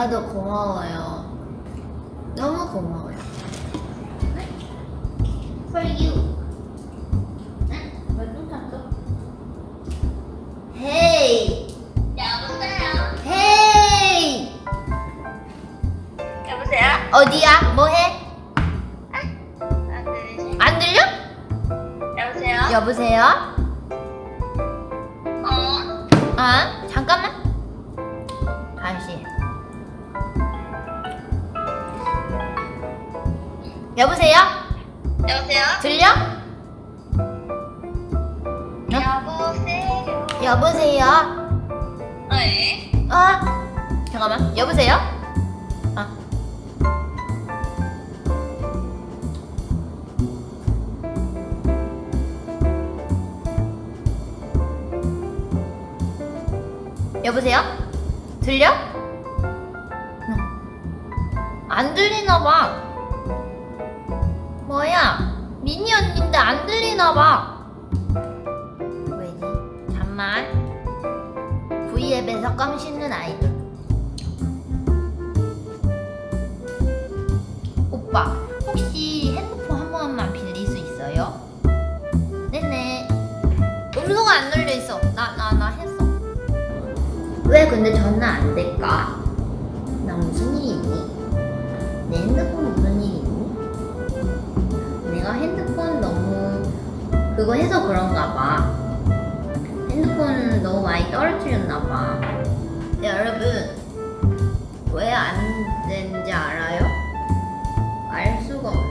제가 더 고마워요. 너무 고마워요. For you. 응? 왜또 탔어? Hey! 여보세요? Hey! 여보세요? 어디야? 뭐해? 안 들리지? 안 들려? 여보세요? 여보세요? 어? 아, 여보세요? 여보세요? 들려? 여보세요? 여보세요? 네? 아, 잠깐만. 여보세요? 아. 여보세요? 들려? 응. 안 들리나 봐. 뭐야? 미니 언니인데 안 들리나 봐. 왜지? 잠만. V앱에서 껌 씹는 아이들. 오빠, 혹시 핸드폰 한 번만 빌릴 수 있어요? 네네. 음소가 안 눌려 있어. 나, 나, 나 했어. 왜 근데 전화 안 될까? 나 무슨 일 있니? 내 핸드폰 그거 해서 그런가 봐. 핸드폰 너무 많이 떨어뜨렸나 봐. 여러분 왜 안 되는지 알아요? 알 수가 없네요.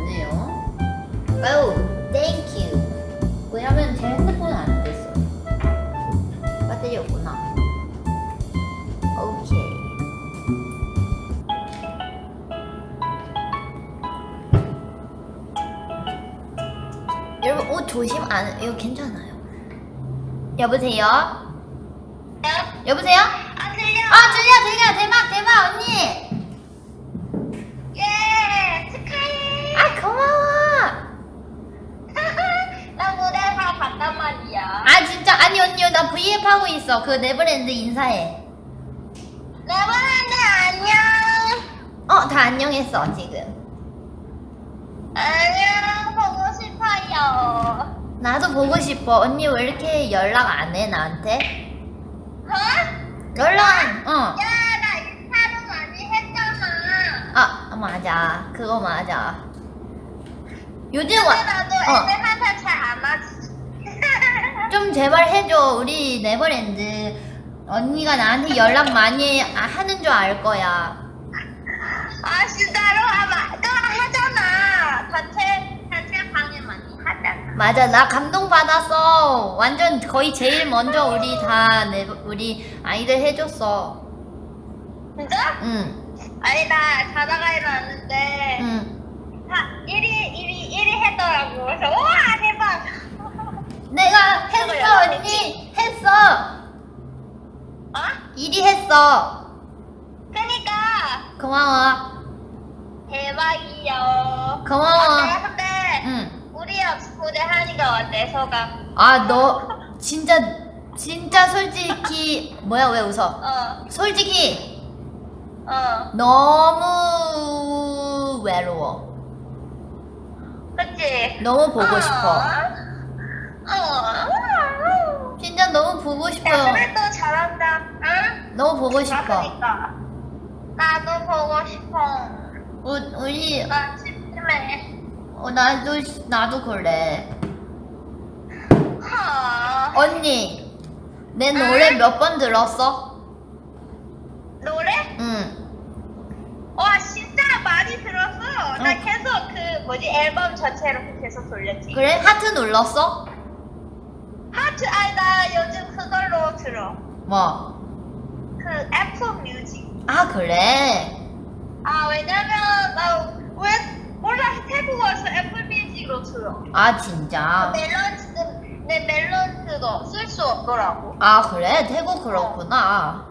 조심 안 이거 괜찮아요. 여보세요? 여보세요? 아 들려? 아 들려 들려 대박 대박 언니. 예! 축하해! 아 고마워. 나 무대에서 봤단 말이야 아 진짜 아니 언니 나 V앱 하고 있어. 그 네버랜드 인사해. 레버랜드 안녕! 어다 안녕했어 지금. 안녕 싶어요 나도 보고 싶어. 언니 왜 이렇게 연락 안 해 나한테? 어? 연락 안- 어. 야나 인사도 많이 했잖아 아 맞아 그거 맞아. 요즘 근데 와. 나도 어. 애들한테 잘 안 하지 좀 제발 해줘. 우리 네버랜드 언니가 나한테 연락 많이 아- 하는 줄 알 거야. 아 진짜로 하마 또 하잖아 단체 단체 방에 많이 하잖아 맞아 나 감동 받았어. 완전 거의 제일 먼저 우리 다 네, 우리 아이들 해줬어. 진짜? 응, 아니 나 자다가 일어났는데 응. 다 1위 1위 1위 했더라고 그래서 우와 대박 내가 했어 언니 했어. 어? 일이 했어. 그니까 고마워. 대박이요 고마워. 어때 근데 응. 우리 옆 무대 하니까 어때 소감 아 너 진짜 진짜 솔직히 뭐야 왜 웃어? 어 솔직히 어. 너무 외로워. 그치? 너무 보고 어. 싶어. 어. 진짜 너무 보고 싶어. 야, 그래도 잘한다. 응? 너무 보고 싶어. 맞으니까. 나도 보고 싶어. 우, 우리 나 심심해. 어, 나도 나도 그래. 하. 언니 내 노래 몇 번 들었어? 노래? 응. 와 진짜 많이 들었어. 나 응. 계속 그 뭐지 앨범 전체로 계속 돌렸지. 그래 하트 눌렀어? 하트 아니 나 요즘 그걸로 들어. 뭐? 그 애플 뮤직. 아 그래. 아 왜냐면 나 왜 몰라 태국어에서 애플 뮤직으로 들어. 아 진짜. 멜론스 내 그거 쓸수 없더라고. 아 그래 태국 그렇구나.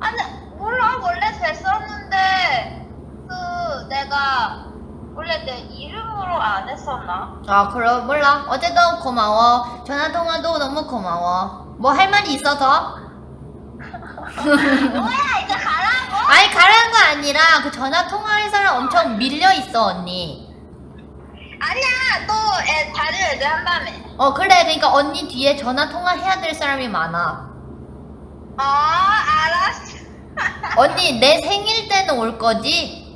아니 몰라 원래 됐었는데 그 내가 원래 내 이름으로 안 했었나? 아 그럼 몰라. 어쨌든 고마워. 전화 통화도 너무 고마워. 뭐 할 말이 있어 더? 뭐야 아니라 그 전화 통화할 사람 엄청 밀려 있어 언니. 아니야 또 애, 다른 애들 한다음에. 어 그래 그러니까 언니 뒤에 전화 통화 해야 될 사람이 많아. 어 알았어. 언니 내 생일 때는 올 거지?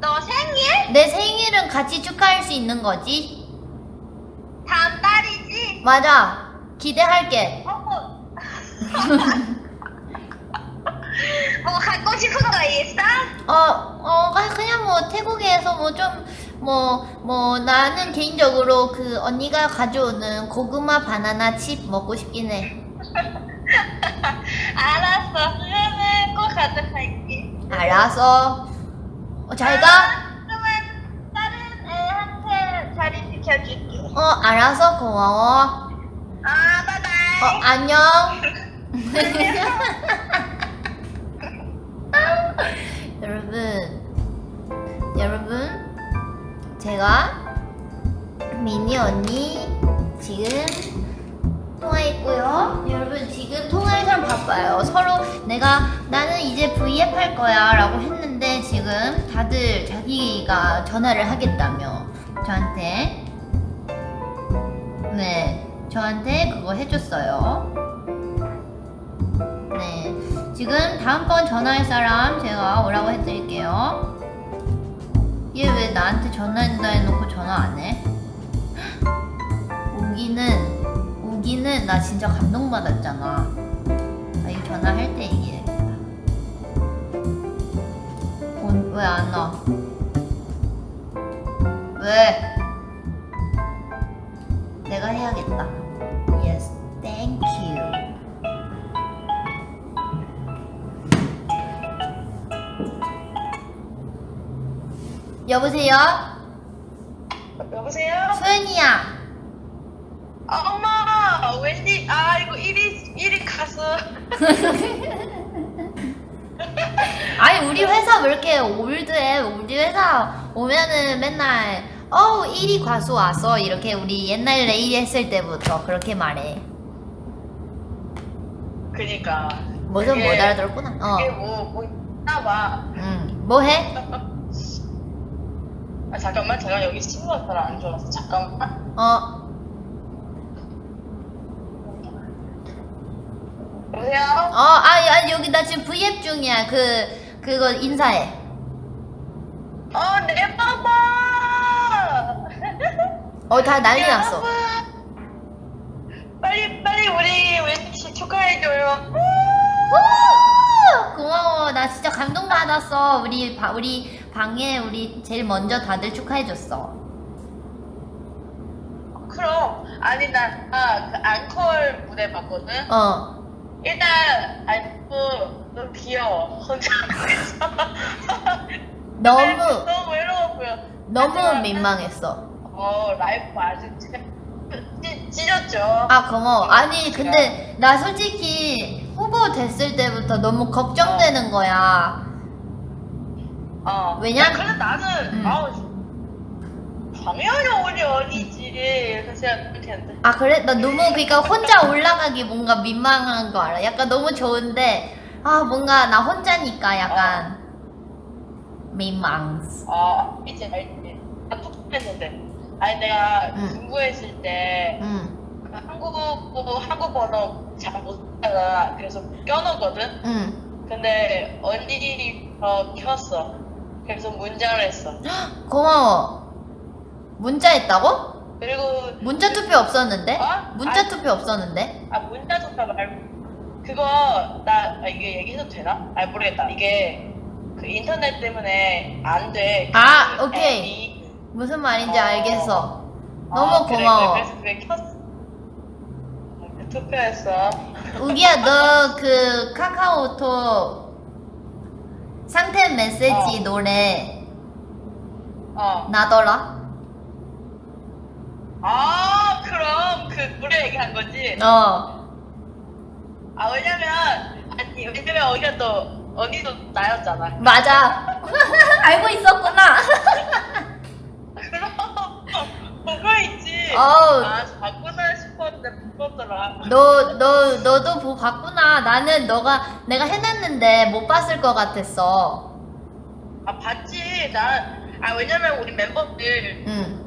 너 생일? 내 생일은 같이 축하할 수 있는 거지? 다음 달이지? 맞아. 기대할게. 어, 뭐. 뭐 갖고 싶은 거 있어? 어, 어, 아, 그냥 뭐 태국에서 뭐 좀, 뭐, 뭐 나는 개인적으로 그 언니가 가져오는 고구마 바나나 칩 먹고 싶긴 해. 알았어. 그러면 꼭 가져갈게. 알았어. 어, 잘 가? 아, 그러면 다른 애한테 자리 지켜줄게. 어, 알았어. 고마워. 아, 바이바이. 어, 안녕. 여러분, 여러분, 제가 미니 언니 지금 통화했고요. 여러분 지금 사람 바빠요. 서로 내가 나는 이제 V앱 할 거야라고 했는데 지금 다들 자기가 전화를 하겠다며 저한테 네 저한테 그거 해줬어요. 네 지금 다음번 전화할 사람 제가 오라고 해드릴게요. 얘 왜 나한테 전화한다 해놓고 전화 안 해? 우기는 우기는 나 진짜 감동받았잖아. 나 이거 전화할 때 얘기해야겠다. 어, 왜안 와? 왜? 내가 해야겠다. 여보세요? 여보세요? 소연이야. 아, 엄마, 왠지, 아, 이거 1위, 1위 가수. 아니 우리 회사 왜 이렇게 올드해? 우리 회사 오면은 맨날 어우 1위 과수 왔어 이렇게 우리 옛날 레이 했을 때부터 그렇게 말해. 그니까. 뭐좀 그게- 못 알아들었구나. 어. 그게 뭐, 뭐, 있나 봐. 응. 뭐 해? 아, 잠깐만, 제가 여기 친구가 별로 안 좋아서, 잠깐만. 어. 여보세요? 어, 아, 야, 여기 나 지금 V앱 중이야. 그, 그거 인사해. 어, 내 봐봐! 어, 다 난리 났어. 여러분! 빨리, 빨리 우리 왠지 축하해줘요. 우! 고마워. 나 진짜 감동받았어. 우리, 바, 우리 방에 우리 제일 먼저 다들 축하해줬어. 그럼, 아니, 나, 아, 그 앙콜 무대 봤거든? 어. 일단, 아이고, 너무 귀여워. 혼자. 너무, 너무 보여. 너무 하지만 민망했어. 어, 라이브 아주 찢- 찢었죠. 아 고마워. 아니 근데 나 솔직히 후보 됐을 때부터 너무 걱정되는 거야. 어. 왜냐- 야, 그래 나는 음. 아우 당연히 우리 언니지 이렇게 생각했는데. 아 그래? 나 너무 그러니까 혼자 올라가기 뭔가 민망한 거 알아? 약간 너무 좋은데 아 뭔가 나 혼자니까 약간 민망. 아 이제 알지. 나 똑똑했는데. 아니 내가 음. 공부했을 때 응, 그 한국 한국 번호 잘 못하다가 그래서 껴놓거든. 응. 근데 언니 어 켰어. 그래서 문자를 했어. 고마워. 문자 했다고? 그리고 문자 투표 없었는데? 어? 문자 아니, 투표 없었는데? 아 문자 좋다 말고 그거 나 아, 이게 얘기해도 되나? 아 모르겠다 이게 그 인터넷 때문에 안 돼. 아, 그 오케이. 앱이. 무슨 말인지 어. 알겠어. 어, 너무 그래, 고마워. 그래, 그래서 그게 켰어. 그 투표했어. 우기야 너 그 카카오톡 상태 메시지 어. 노래 어. 나더라? 아 그럼 그 노래 얘기한 거지. 어. 아 왜냐면 아니 왜냐면 언니가 또 언니도 나였잖아. 맞아. 알고 있었구나. 그럼 그거 있지. 어우. 아 바꾸 나 그렇더라. 너, 너, 너도 보 봤구나. 나는 너가, 내가 해놨는데 못 봤을 것 같았어. 아 봤지. 나 아 왜냐면 우리 멤버들 응.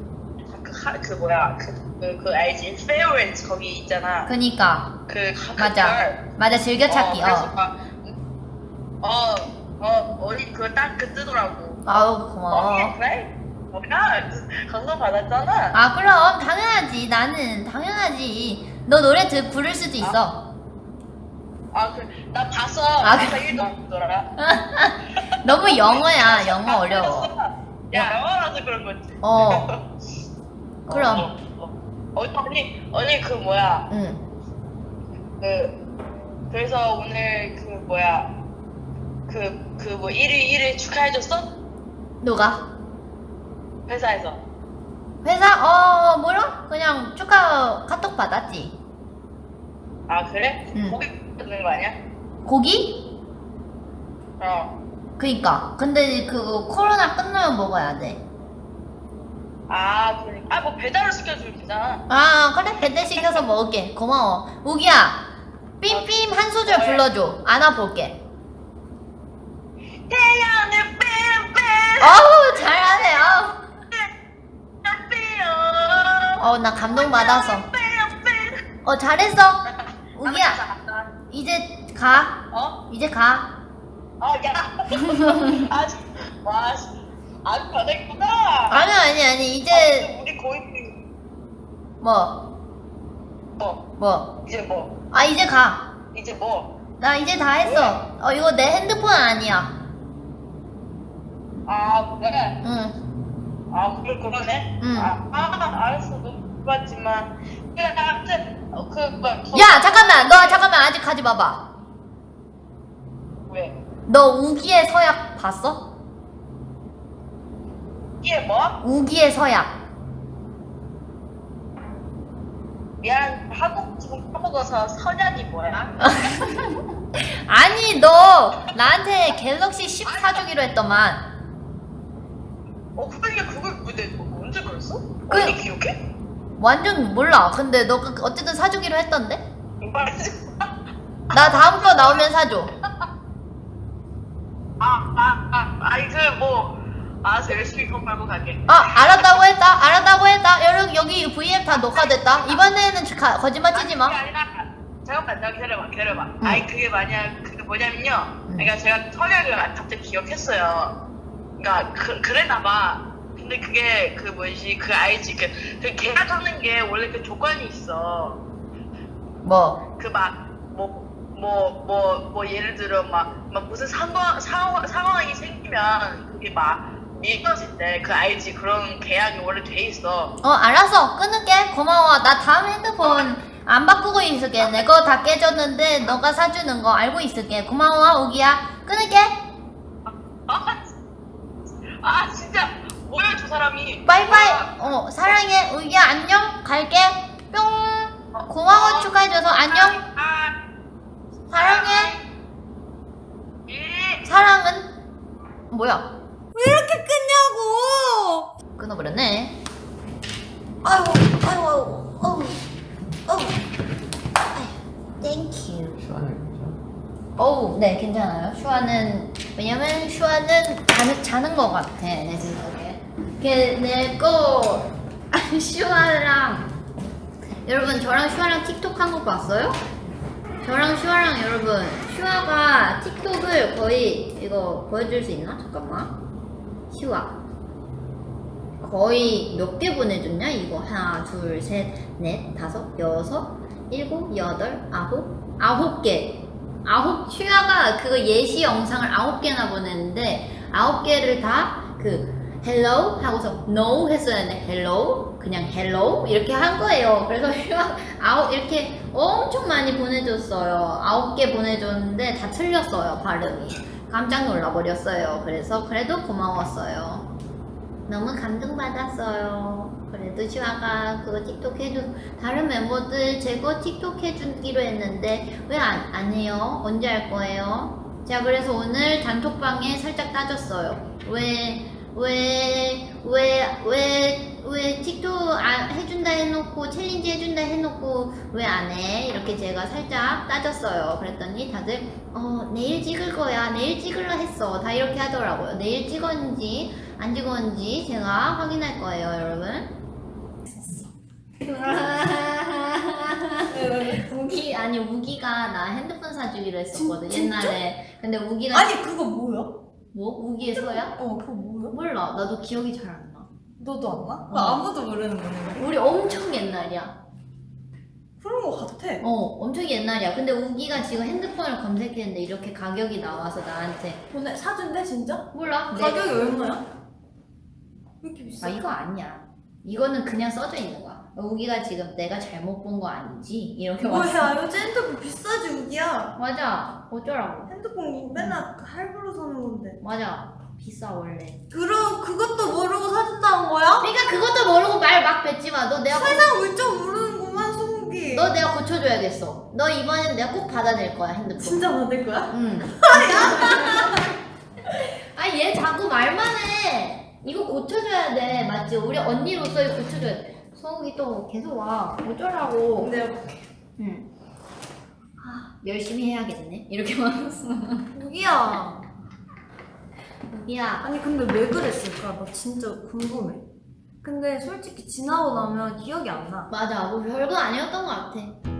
그, 하, 그 뭐야 그, 그, 그 알지? 페어ዌ이즈 거기 있잖아. 그니까. 그 가- 맞아. 맞아, 즐겨찾기. 어, 그래서 어. 막, 어, 어, 어디 그걸 딱그 뜨더라고. 아우, 고마워. 어, 그래? 뭐야? 감동 받았잖아. 아, 그럼. 당연하지. 나는. 당연하지. 너 노래 들, 부를 수도 있어. 아, 그, 나 봤어. 아, 가사 그래? 1도 안 보더라. 너무 영어야. 영어 어려워. 야, 영어라서 그런 거지. 어. 그럼. 어, 어, 어, 언니, 언니 그 뭐야? 응. 그 그래서 오늘 그 뭐야? 그 그 뭐 1위 1위 축하해줬어? 누가? 회사에서. 회사? 어, 뭐라? 그냥 축하 카톡 받았지. 아 그래? 응. 고기 듣는 거 아니야? 고기? 어. 그니까. 근데 그거 코로나 끝나면 먹어야 돼. 아 그러니까 아뭐 배달을 시켜주면 되잖아. 아, 그래. 배달 시켜서 먹을게. 고마워. 우기야. 삠삠 한 소절 불러줘. 안아볼게. 태양의 뱀뱀 어우, 잘하네. 어우. 뱀뱀 어, 나 감동받아서. 어, 잘했어. 우기야. 이제 가. 어? 이제 가. 어, 야. 와, 씨. 아직 변했구나. 아니, 아니, 아니. 이제, 아, 우리 거의, 뭐, 뭐, 뭐. 이제 뭐, 아, 이제 가. 이제 뭐. 나 이제 다 했어. 어, 이거 내 핸드폰 아니야. 아, 그래. 응. 아, 그래, 그러네. 응. 아, 아, 알았어. 못 봤지만. 아무튼, 어, 그, 뭐, 저- 야, 잠깐만. 너 잠깐만. 아직 가지 마봐. 왜? 너 우기의 서약 봤어? 이게 뭐? 우기의 서약. 미안, 한국 지금 까먹어서 선약이 뭐야? 아니, 너 나한테 갤럭시 10 사주기로 했더만. 어, 그러니까 그걸 언제 그랬어? 그- 언니 기억해? 완전 몰라. 근데 너 그- 어쨌든 사주기로 했던데? 나 다음 거 나오면 사줘. 아, 아, 아, 아이, 그, 뭐, 열심히 돈 벌고 갈게. 아, 알았다고 했다. 알았다고 했다. 여러분, 여기 V앱 다 녹화됐다. 이번에는 가- 거짓말 치지 마. 그게 아니라 잠깐만 나 기다려봐 기다려봐 아니 그게 만약 그게 뭐냐면요 응. 그러니까 제가 서약을 갑자기 기억했어요 그러니까 그, 그랬나봐 근데 그게 그 뭐지 그 알지 그, 그 계약하는 게 원래 그 조건이 있어 뭐, 그 막 뭐 뭐 뭐 뭐 예를 들어 막, 막 무슨 상황, 상황 상황이 생기면 그게 막 미뤄진대 그 알지 그런 계약이 원래 돼 있어 어, 알았어. 끊을게. 고마워. 나 다음 핸드폰 안 바꾸고 있을게. 내 거 다 깨졌는데 너가 사주는 거 알고 있을게. 고마워, 우기야. 끊을게. 아, 아 진짜 뭐야 저 사람이 빠이빠이. 아, 어, 사랑해. 우기야, 안녕. 갈게. 뿅. 고마워, 축하해줘서 안녕. 아, 사랑해. 예. 사랑은 뭐야? 왜 이렇게 끊냐고? 끊어버렸네. 아이고, 아이고, 아이고, 어우, 어우. 땡큐. 시원해 괜찮아? 어우, 네, 괜찮아요. 슈아는, 왜냐면 슈아는 자는, 자는 것 같아, 내 생각에. 걔내 거, 슈아랑, 여러분, 저랑 슈아랑 틱톡 한 거 봤어요? 저랑 슈아랑 여러분, 슈아가 틱톡을 거의, 이거 보여줄 수 있나? 잠깐만. 슈아. 거의 몇 개 보내줬냐? 이거 하나, 둘, 셋, 넷, 다섯, 여섯, 일곱, 여덟, 아홉, 아홉 개. 아홉 슈아가 그거 예시 영상을 아홉 개나 보냈는데 아홉 개를 다 그 hello 하고서 no 했어야 했는데 hello 그냥 hello 이렇게 한 거예요. 그래서 아홉 이렇게 엄청 많이 보내줬어요. 아홉 개 보내줬는데 다 틀렸어요 발음이. 깜짝 놀라버렸어요. 그래서 그래도 고마웠어요. 너무 감동받았어요. 그래도 슈아가 그거 틱톡 해줘. 다른 멤버들 제거 틱톡 해주기로 했는데 왜 안 안 해요? 언제 할 거예요? 제가 그래서 오늘 단톡방에 살짝 따졌어요. 왜 왜 왜 왜 왜 틱톡 안 해준다 해놓고 챌린지 해준다 해놓고 왜 안 해? 이렇게 제가 살짝 따졌어요. 그랬더니 다들 어 내일 찍을 거야. 내일 찍으려 했어. 다 이렇게 하더라고요. 내일 찍었는지 안 찍었는지 제가 확인할 거예요, 여러분. 우기 아니 우기가 나 핸드폰 사주기로 했었거든 진- 진짜? 옛날에. 근데 우기가 아니 그거 뭐야? 뭐 우기의 서야? 어 그거 뭐야? 몰라. 나도 기억이 잘 안 나. 너도 안 나? 어. 나 아무도 모르는 거네. 우리 엄청 옛날이야. 그런 거 같아. 어, 엄청 옛날이야. 근데 우기가 지금 핸드폰을 검색했는데 이렇게 가격이 나와서 나한테 보내 사준대 진짜? 몰라. 내- 가격이 얼마야? 왜 이렇게 비싸? 아 이거 아니야. 이거는 그냥 써져 있는 거야. 우기가 지금 내가 잘못 본 거 아니지? 이렇게 왔어. 뭐야 요즘 핸드폰 비싸지 우기야. 맞아. 어쩌라고. 핸드폰 맨날 할부로 사는 건데. 맞아. 비싸 원래. 그럼 그것도 모르고 사준다는 거야? 그러니까 그것도 모르고 말 막 뱉지 마. 너 내가 고, 세상 물정 모르는구만 소고기. 너 내가 고쳐줘야겠어. 너 이번엔 내가 꼭 받아낼 거야 핸드폰. 진짜 받을 거야? 응. 아, 얘 자꾸 말만 해. 이거 고쳐줘야 돼. 맞지? 우리 언니로서 이거 고쳐줘야 돼. 성욱이 또 계속 와. 어쩌라고. 내가 응. 아, 열심히 해야겠네. 이렇게 말했어. 우기야. 야, 아니 근데 왜 그랬을까? 나 진짜 궁금해. 근데 솔직히 지나고 나면 기억이 안 나. 맞아. 뭐 별거 아니었던 것 같아.